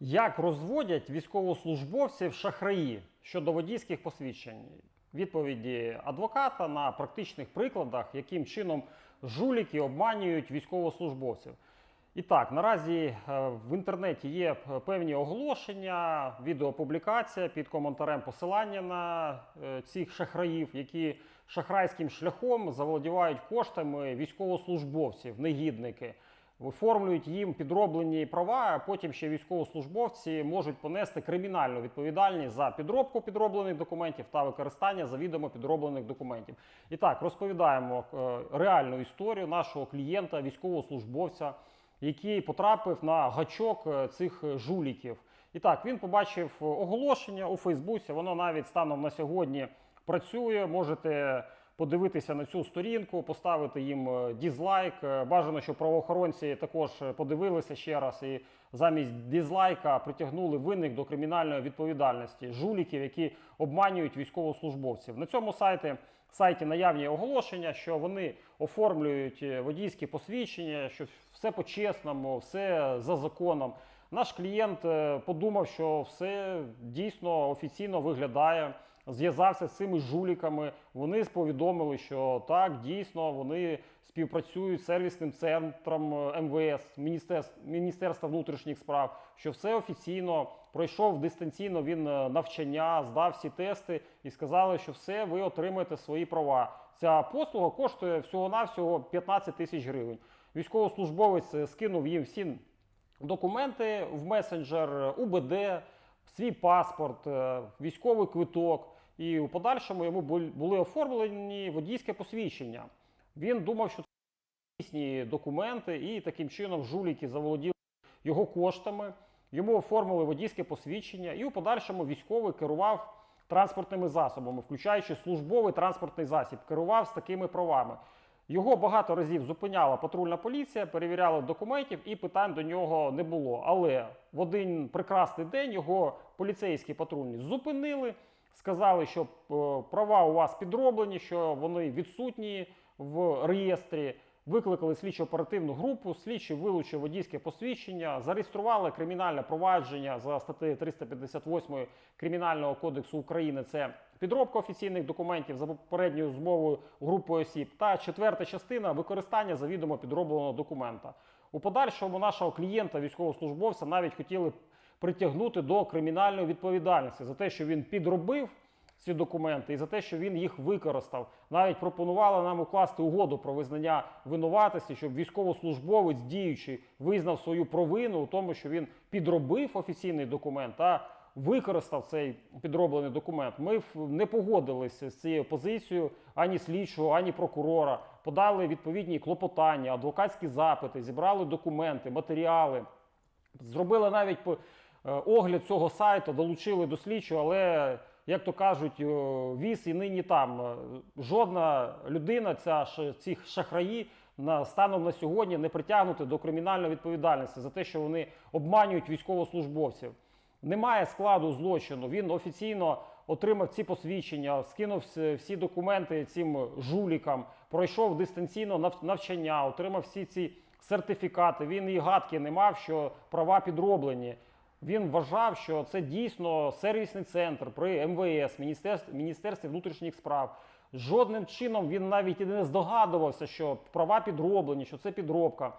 Як розводять військовослужбовців шахраї щодо водійських посвідчень? Відповіді адвоката на практичних прикладах, яким чином жуліки обманюють військовослужбовців. І так, наразі е, в інтернеті є певні оголошення, відеопублікація під коментарем посилання на е, цих шахраїв, які шахрайським шляхом заволодівають коштами військовослужбовців, негідники оформлюють їм підроблені права, а потім ще військовослужбовці можуть понести кримінальну відповідальність за підробку підроблених документів та використання завідомо підроблених документів. І так розповідаємо е, реальну історію нашого клієнта, військовослужбовця, який потрапив на гачок е, цих жуліків. І так, він побачив оголошення у Фейсбуці. Воно навіть станом на сьогодні працює. Можете подивитися на цю сторінку, поставити їм е, дізлайк. Е, Бажано, щоб правоохоронці також подивилися ще раз і замість дізлайка притягнули винних до кримінальної відповідальності жуліків, які обманюють військовослужбовців. На цьому сайті, сайті наявні оголошення, що вони оформлюють е, водійські посвідчення, що все по-чесному, все за законом. Наш клієнт подумав, що все дійсно офіційно виглядає. Зв'язався з цими жуліками. Вони повідомили, що так, дійсно вони співпрацюють з сервісним центром е, МВС, Міністерств- Міністерства внутрішніх справ, що все офіційно пройшов дистанційно він е, навчання, здав всі тести і сказали, що все, ви отримаєте свої права. Ця послуга коштує всього-навсього 15 тисяч гривень. Військовослужбовець е, скинув їм всі документи в месенджер, УБД, свій паспорт, військовий квиток. І у подальшому йому були оформлені водійське посвідчення. Він думав, що це дійсні документи, і таким чином жуліки заволоділи його коштами. Йому оформили водійське посвідчення, і у подальшому військовий керував транспортними засобами, включаючи службовий транспортний засіб, керував з такими правами. Його багато разів зупиняла патрульна поліція, перевіряла документів і питань до нього не було. Але в один прекрасний день його поліцейські патрульні зупинили, сказали, що е, права у вас підроблені, що вони відсутні в реєстрі. Викликали слідчо оперативну групу, слідчий вилучив водійське посвідчення, зареєстрували кримінальне провадження за статтею 358 Кримінального кодексу України. Це підробка офіційних документів за попередньою змовою групою осіб. Та четверта частина використання завідомо підробленого документа. У подальшому нашого клієнта, військовослужбовця, навіть хотіли притягнути до кримінальної відповідальності за те, що він підробив ці документи і за те, що він їх використав. Навіть пропонували нам укласти угоду про визнання винуватості, щоб військовослужбовець діючий визнав свою провину у тому, що він підробив офіційний документ та використав цей підроблений документ. Ми не погодилися з цією позицією ані слідчого, ані прокурора. Подали відповідні клопотання, адвокатські запити, зібрали документи, матеріали. Зробили навіть огляд цього сайту, долучили до слідчого, але, як то кажуть, е, віз і нині там. Е, Жодна людина, ця, ці шахраї, на, станом на сьогодні не притягнути до кримінальної відповідальності за те, що вони обманюють військовослужбовців. Немає складу злочину. Він офіційно отримав ці посвідчення, скинув всі документи цим жулікам, пройшов дистанційно навчання, отримав всі ці сертифікати. Він і гадки не мав, що права підроблені. Він вважав, що це дійсно сервісний центр при МВС, Міністерстві, Міністерстві внутрішніх справ. Жодним чином він навіть і не здогадувався, що права підроблені, що це підробка.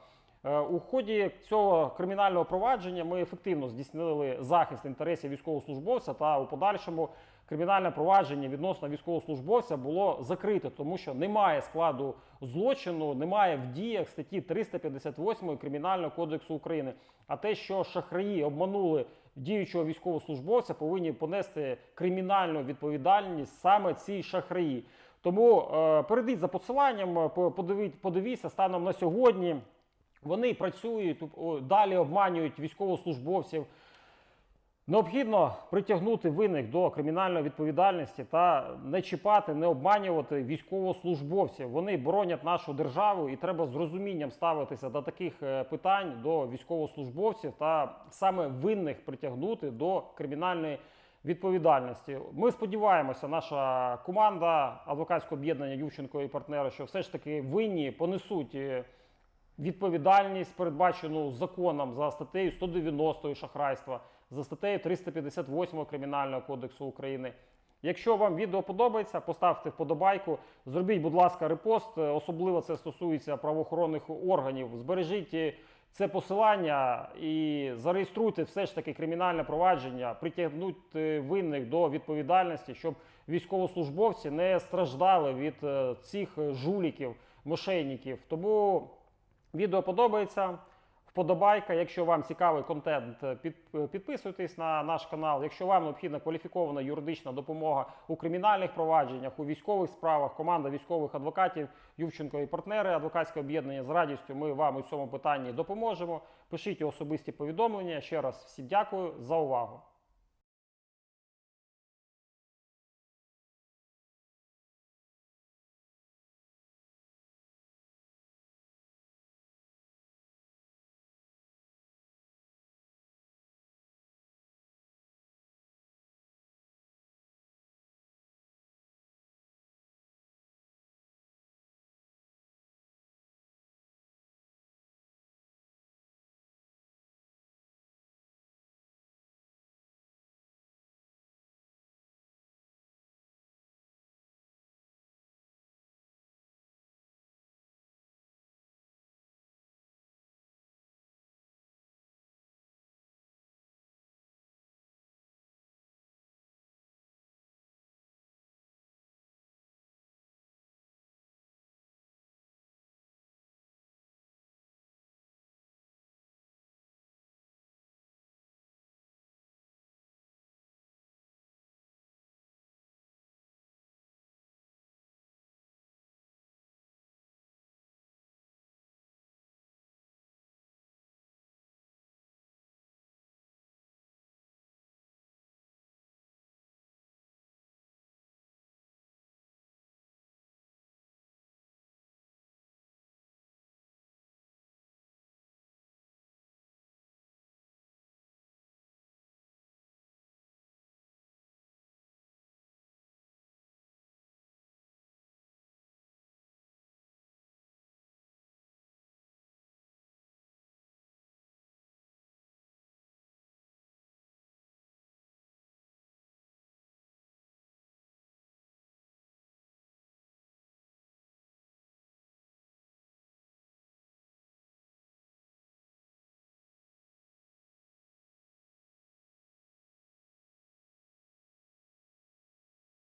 Е, У ході цього кримінального провадження ми ефективно здійснили захист інтересів військовослужбовця та у подальшому кримінальне провадження відносно військовослужбовця було закрите, тому що немає складу злочину, немає в діях статті 358 Кримінального кодексу України. А те, що шахраї обманули діючого військовослужбовця, повинні понести кримінальну відповідальність саме ці шахраї. Тому е, перейдіть за посиланням, е, подивіть, подивіться станом на сьогодні. Вони працюють далі, обманюють військовослужбовців. Необхідно притягнути винних до кримінальної відповідальності та не чіпати, не обманювати військовослужбовців. Вони боронять нашу державу, і треба з розумінням ставитися до таких е, питань до військовослужбовців та саме винних притягнути до кримінальної відповідальності. Ми сподіваємося, наша команда адвокатського об'єднання Ющенко і партнери, що все ж таки винні понесуть. е, відповідальність, передбачену законом за статтею 190 шахрайства, за статтею 358 Кримінального кодексу України. Якщо вам відео подобається, поставте вподобайку, зробіть, будь ласка, репост. Е, Особливо це стосується правоохоронних органів. Збережіть е, це посилання і зареєструйте все ж таки кримінальне провадження, притягнуть е, винних до відповідальності, щоб військовослужбовці не страждали від цих жуліків, мошенників. Тому відео подобається. Вподобайка. Якщо вам цікавий контент, е, е, підписуйтесь на наш канал. Якщо вам необхідна кваліфікована юридична допомога у кримінальних провадженнях, у військових справах, команда військових адвокатів Ювченко і партнери, адвокатське об'єднання з радістю. Ми вам у цьому питанні допоможемо. Пишіть особисті повідомлення. Ще раз всім дякую за увагу.